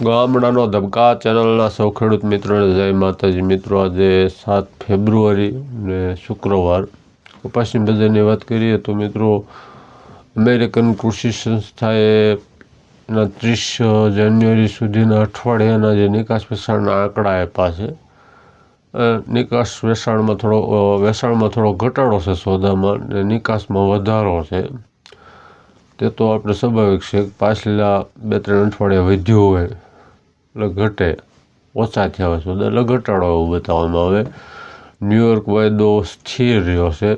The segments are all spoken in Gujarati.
ગામડાનો ધબકા ચેનલના સૌ ખેડૂત મિત્રોને જય માતાજી. મિત્રો, આજે સાત ફેબ્રુઆરી ને શુક્રવાર. કપાસની બજારની વાત કરીએ તો મિત્રો, અમેરિકન કૃષિ સંસ્થાએ ના ત્રીસ જાન્યુઆરી સુધીના અઠવાડિયાના જે નિકાસ વેચાણના આંકડા આપ્યા છે. નિકાસ વેચાણમાં થોડો વેસાણમાં થોડો ઘટાડો છે સોદામાં ને નિકાસમાં વધારો છે. તે તો આપણે સ્વાભાવિક છે પાછલા બે ત્રણ અઠવાડિયા વધ્યું હોય. એટલે ઘટે ઓછા થયા હોય છે. એટલે ઘટાડો એવું બતાવવામાં આવે. ન્યુયોર્ક વાયદો સ્થિર રહ્યો છે.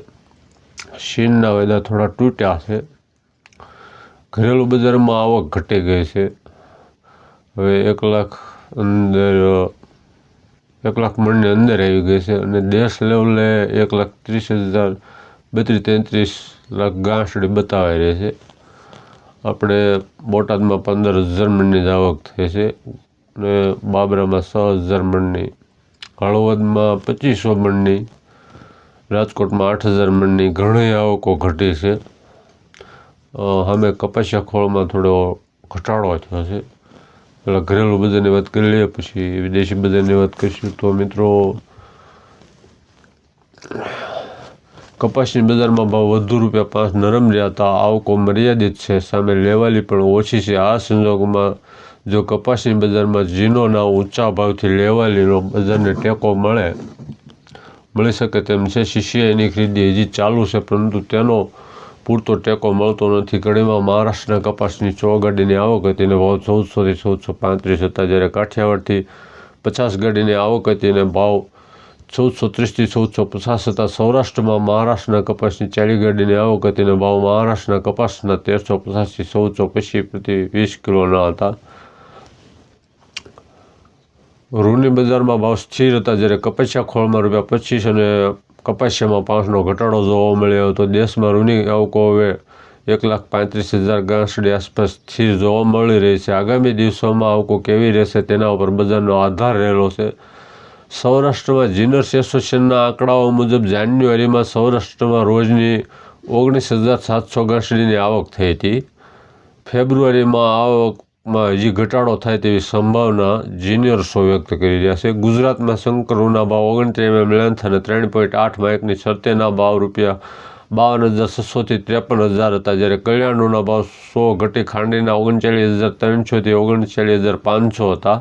શીનના વાયદા થોડા તૂટ્યા છે. ઘરેલું બજારમાં આવક ઘટી ગઈ છે. હવે એક લાખ અંદર, એક લાખ મણની અંદર આવી ગઈ છે અને દેશ લેવલે એક લાખ ત્રીસ હજાર બત્રીસ તેત્રીસ લાખ ગાંસડી બતાવાઈ રહી છે. આપણે બોટાદમાં પંદર હજાર મણની જ આવક થઈ છે. ને બાબરામાં છ હજાર મણની, હળવદમાં પચીસો મણની, રાજકોટમાં આઠ હજાર મણની ઘણી આવકો ઘટી છે. અમે કપાસિયા ખોળમાં થોડો ઘટાડો થયો છે. પહેલાં ઘરેલું બજારની વાત કરી લઈએ, પછી વિદેશી બજારની વાત કરીશું. તો મિત્રો કપાસની બજારમાં ભાવ વધુ રૂપિયા પાંચ નરમ રહ્યા હતા. આવકો મર્યાદિત છે. સામે લેવાલી પણ ઓછી છે. આ સંજોગોમાં જો કપાસની બજારમાં જીનોના ઊંચા ભાવથી લેવાલીનો બજારને ટેકો મળે, મળી શકે તેમ છે. સીસીઆઈની ખરીદી હજી ચાલુ છે, પરંતુ તેનો પૂરતો ટેકો મળતો નથી. કડીમાં મહારાષ્ટ્રના કપાસની સો ગાડીની આવક હતી અને ભાવ ચૌદસોથી ચૌદસો પાંત્રીસ હતા. જ્યારે કાઠિયાવાડથી પચાસ ગાડીની આવક હતી અને ભાવ ચૌદસો ત્રીસથી ચૌદસો પચાસ હતા. સૌરાષ્ટ્રમાં મહારાષ્ટ્રના કપાસની ચાલી ગાડીની આવક હતી અને ભાવ મહારાષ્ટ્રના કપાસના તેરસો પચાસથી ચૌદસો પચીસ પ્રતિ વીસ કિલોના હતા. રૂની બજારમાં ભાવ સ્થિર હતા જ્યારે કપાસિયા ખોળમાં રૂપિયા પચીસ અને કપાસિયામાં પાંચનો ઘટાડો જોવા મળ્યો હતો. દેશમાં રૂની આવકો હવે એક લાખ પાંત્રીસ હજાર ગાંસડી આસપાસ સ્થિર જોવા મળી રહી છે. આગામી દિવસોમાં આવકો કેવી રહેશે તેના ઉપર બજારનો આધાર રહેલો છે. સૌરાષ્ટ્રમાં જીનર્સ એસોસિએશનના આંકડાઓ મુજબ જાન્યુઆરીમાં સૌરાષ્ટ્રમાં રોજની ઓગણીસ હજાર સાતસો ગાંસડીની આવક થઈ હતી. ફેબ્રુઆરીમાં આવકમાં હજી ઘટાડો થાય તેવી સંભાવના જીનિયર્સો વ્યક્ત કરી રહ્યા છે. ગુજરાતમાં શંકરુના ભાવ ઓગણત્રીસ એમએમ લેન્થ અને ત્રણ પોઈન્ટ આઠમાં એકની શરતેના ભાવ રૂપિયા બાવન હજાર છસોથી ત્રેપન હજાર હતા. જ્યારે કલ્યાણુના ભાવ સો ઘટી ખાંડીના ઓગણચાળીસ હજાર ત્રણસોથી ઓગણચાળીસ હજાર પાંચસો હતા.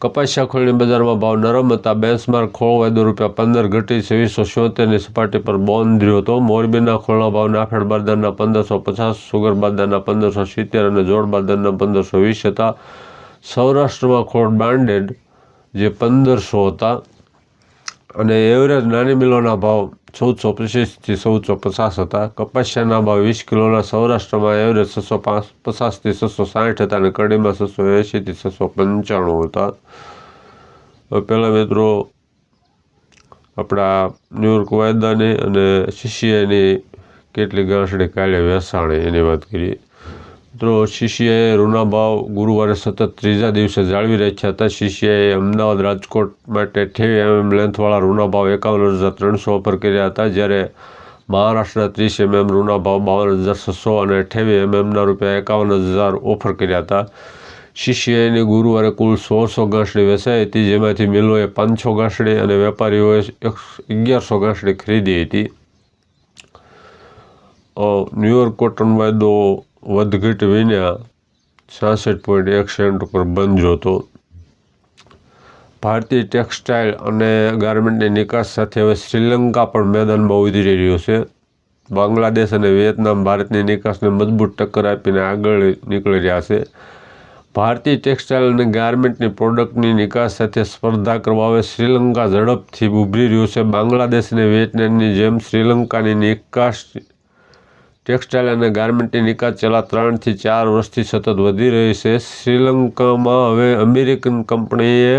કપાસિયા ખોળની બજારમાં ભાવ નરમ હતા. બેન્ચમાર્ક ખોળ વાયદો રૂપિયા પંદર, ઘટી છવ્વીસો છોતેરની સપાટી પર બોન્ડ રહ્યો હતો. મોરબીના ખોળના ભાવ નાફેડ બારદારના પંદરસો પચાસ, સુગર બારદારના પંદરસો સિત્તેર અને જોડ બારદારના પંદરસો વીસ હતા. સૌરાષ્ટ્રમાં ખોળ બ્રાન્ડેડ જે પંદરસો હતા. અને એવરેજ નાની મિલોના ભાવ ચૌદસો પચીસથી ચૌદસો પચાસ હતા કપાસિયાના ભાવ વીસ કિલોના સૌરાષ્ટ્રમાં એવરેજ છસો પાંચ પચાસથી છસો સાઠ હતા અને કડીમાં છસો એંશીથી છસો પંચાણું હતા પહેલાં મિત્રો આપણા ન્યુયોર્ક વાયદાની અને સીસીઆઈની કેટલી ગાંસડી કાલે વેચાણી એની વાત કરીએ મિત્રો શિષ્યએ ભાવ ગુરુવારે સતત ત્રીજા દિવસે જાળવી રાખ્યા હતા. શિષ્યએ અમદાવાદ રાજકોટ માટે અઠ્યાવીસ એમએમ લેન્થવાળા ઋણાભાવ ભાવ એકાવન હજાર ત્રણસો ઓફર કર્યા હતા, જ્યારે મહારાષ્ટ્રના ત્રીસ એમએમ એમ ભાવ બાવન હજાર છસો અને અઠ્યાવીસ એમએમના રૂપિયા એકાવન હજાર ઓફર કર્યા હતા. શિષ્યએ ગુરુવારે કુલ સોળસો ગાંસડી વેચાઈ હતી, જેમાંથી મિલોએ પાંચસો ગાંસડી અને વેપારીઓએ અગિયારસો ગાંસડી ખરીદી હતી. ન્યુયોર્ક કોટન વાયદો વધઘટ વિના છાસઠ પોઈન્ટ એક સેન્ટ ઉપર બંધ જોતો. ભારતીય ટેક્સટાઇલ અને ગાર્મેન્ટની નિકાસ સાથે હવે શ્રીલંકા પણ મેદાનમાં ઉતરી રહ્યું છે. બાંગ્લાદેશ અને વિયેતનામ ભારતની નિકાસને મજબૂત ટક્કર આપીને આગળ નીકળી રહ્યા છે. ભારતીય ટેક્સટાઇલ અને ગાર્મેન્ટની પ્રોડક્ટની નિકાસ સાથે સ્પર્ધા કરવા હવે શ્રીલંકા ઝડપથી ઉભરી રહ્યું છે. બાંગ્લાદેશ અને વિયેતનામની જેમ શ્રીલંકાની નિકાસ ટેક્સટાઇલ અને ગાર્મેન્ટની નિકાસ છેલ્લા ત્રણથી ચાર વર્ષથી સતત વધી રહી છે. શ્રીલંકામાં હવે અમેરિકન કંપનીએ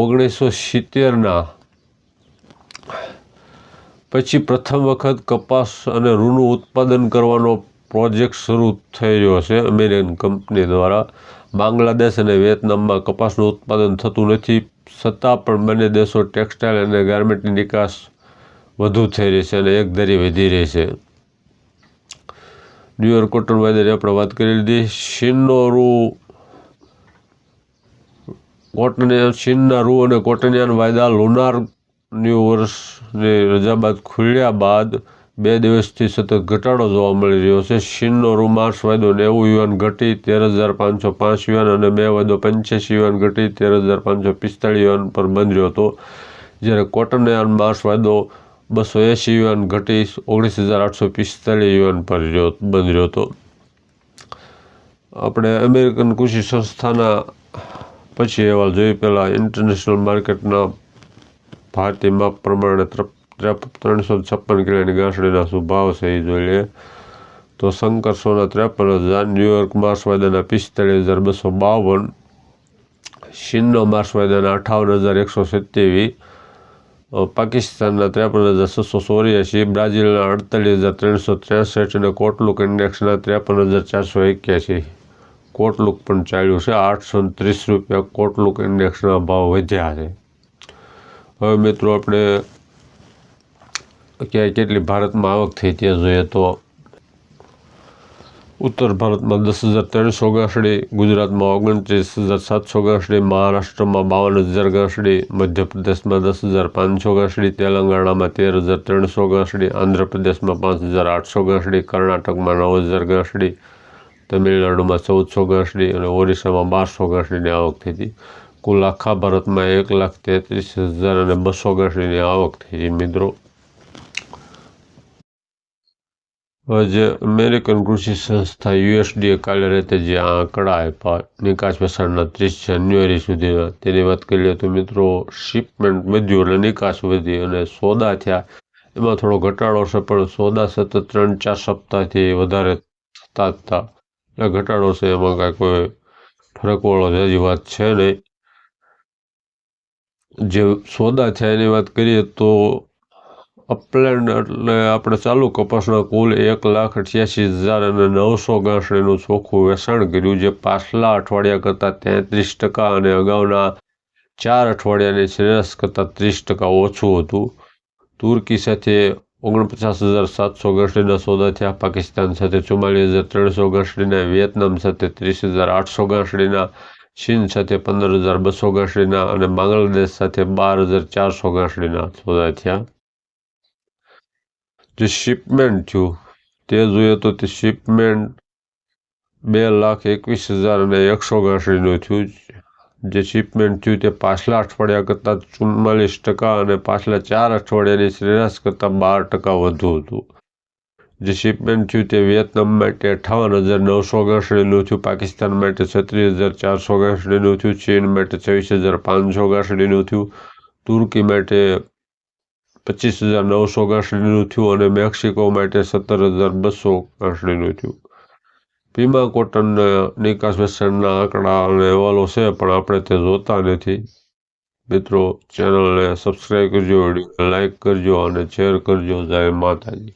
ઓગણીસો સિત્તેરના પછી પ્રથમ વખત કપાસ અને રૂનું ઉત્પાદન કરવાનો પ્રોજેક્ટ શરૂ થઈ રહ્યો છે. અમેરિકન કંપની દ્વારા બાંગ્લાદેશ અને વિયેતનામમાં કપાસનું ઉત્પાદન થતું નથી, છતાં પણ બંને દેશો ટેક્સટાઇલ અને ગાર્મેન્ટની નિકાસ વધુ થઈ રહી છે અને એકધારી વધી રહી છે. ન્યુયોર્ક કોટન વાયદાની આપણે વાત કરી લીધી. શિનોરું. કોટનિયા શિનના રૂ અને કોટનિયાન વાયદા લુનાર ન્યૂ વર્ષની રજા બાદ ખુલ્યા બાદ બે દિવસથી સતત ઘટાડો જોવા મળી રહ્યો છે. શિનનો રૂ માર્ચ વાયદો નેવું યુવાન ઘટી, તેર હજાર પાંચસો પાંચ યુવાન અને બે વાયદો પંચ્યાસી યુવાન ઘટી, તેર હજાર પાંચસો પિસ્તાળીસ યુવાન પર બંધ રહ્યો હતો. જ્યારે કોટનયાન માર્ચ વાયદો બસો એંસી યુવાન ઘટી ઓગણીસ હજાર આઠસો પિસ્તાળીસ યુએન પર રહ્યો, બંધ રહ્યો હતો. આપણે અમેરિકન કૃષિ સંસ્થાના પછી અહેવાલ જોઈએ પહેલાં ઇન્ટરનેશનલ માર્કેટના ભારતીય માપ પ્રમાણે ત્રણસો છપ્પન કિલોની ગાંસડીના શું ભાવ છે એ જોઈ લઈએ. તો શંકર સોના ત્રેપન હજાર, ન્યુયોર્ક માર્સ વાયદાના પિસ્તાળીસ હજાર બસો બાવન ચીનનો માર્સ વાયદાના અઠાવન હજાર એકસો સત્યાવીસ પાકિસ્તાનના ત્રેપન હજાર છસો ચોર્યાસી, બ્રાઝિલના અડતાલીસ હજાર ત્રણસો ત્રેસઠ અને કોટલુક ઇન્ડેક્સના ત્રેપન હજાર ચારસો એક્યાસી. કોટલુક પણ ચાલ્યું છે. આઠસો ત્રીસ રૂપિયા કોટલુક ઇન્ડેક્સના ભાવ વધ્યા છે. હવે મિત્રો આપણે ક્યાંય કેટલી ભારતમાં આવક થઈ ત્યાં જોઈએ તો ઉત્તર ભારતમાં દસ હજાર ત્રણસો ગાંસડી ગુજરાતમાં ઓગણત્રીસ હજાર સાતસો ગાંસડી મહારાષ્ટ્રમાં બાવન હજાર ગાંસડી મધ્યપ્રદેશમાં દસ હજાર પાંચસો ગાંસડી તેલંગાણામાં તેર હજાર ત્રણસો ગાંસડી આંધ્રપ્રદેશમાં પાંચ હજાર આઠસો ગાંસડી કર્ણાટકમાં નવ હજાર ગાંસડી તમિલનાડુમાં ચૌદસો ગાંસડી અને ઓરિસ્સામાં બારસો ગાંસડીની આવક થઈ હતી. કુલ આખા ભારતમાં એક લાખ તેત્રીસ હજાર અને બસો ગાંસડીની આવક થઈ હતી મિત્રો. જે અમેરિકન કૃષિ સંસ્થા યુએસડીએ કાલે રાતે જે આંકડા આપ્યા, નિકાસ વેચાણના ત્રીસ જાન્યુઆરી સુધીના, તેની વાત કરીએ તો મિત્રો શિપમેન્ટ વધ્યું એટલે નિકાસ વધી અને સોદા થયા. એમાં થોડો ઘટાડો છે પણ સોદા સતત ત્રણ ચાર સપ્તાહથી વધારે થતા હતા. એટલે ઘટાડો છે એમાં કાંઈ કોઈ ફરકવાળો હજી વાત છે નહીં. જે સોદા થયા એની વાત કરીએ તો અપલેન્ડ એટલે આપણે ચાલુ કપાસના કુલ એક લાખ અઠ્યાસી હજાર અને નવસો ગાંસડીનું ચોખ્ખું વેચાણ કર્યું જે પાછલા અઠવાડિયા કરતાં તેત્રીસ ટકા અને અગાઉના ચાર અઠવાડિયાની સરેરાશ કરતાં ત્રીસ ટકા ઓછું હતું. તુર્કી સાથે ઓગણપચાસ હજાર સાતસો ગાંસડીના સોદા થયા. પાકિસ્તાન સાથે ચુમ્માલીસ હજાર ત્રણસો ગાંસડીના વિયેતનામ સાથે ત્રીસ હજાર આઠસો ગાંસડીના, ચીન સાથે પંદર હજાર બસો ગાંસડીના અને બાંગ્લાદેશ સાથે બાર હજાર ચારસો ગાંસડીના સોદા થયા. જે શિપમેન્ટ થયું, તે જોઈએ તો તે શિપમેન્ટ બે લાખ એકવીસ હજાર અને એકસો ગાંસડીનું થયું જે શિપમેન્ટ થયું તે પાછલા અઠવાડિયા કરતાં ચુમ્માલીસ ટકા અને પાછલા ચાર અઠવાડિયાની સરેરાશ કરતાં બાર ટકા વધુ હતું. જે શિપમેન્ટ થયું તે વિયેતનામ માટે અઠાવન હજાર નવસો ગાંસડીનું થયું, પાકિસ્તાન માટે છત્રીસ હજાર ચારસો ગાંસડીનું થયું, ચીન માટે છવ્વીસ હજાર પાંચસો ગાંસડીનું થયું, તુર્કી માટે પચીસ હજાર નવસો ગાંસડીનું થયું અને મેક્સિકો માટે સત્તર હજાર બસો ગાંસડીનું થયું. પીમા કોટનના નિકાસ વેચાણના આંકડા અને અહેવાલો છે, પણ આપણે તે જોતા નથી. મિત્રો, ચેનલને સબસ્ક્રાઈબ કરજો લાઇક કરજો અને શેર કરજો. જય માતાજી.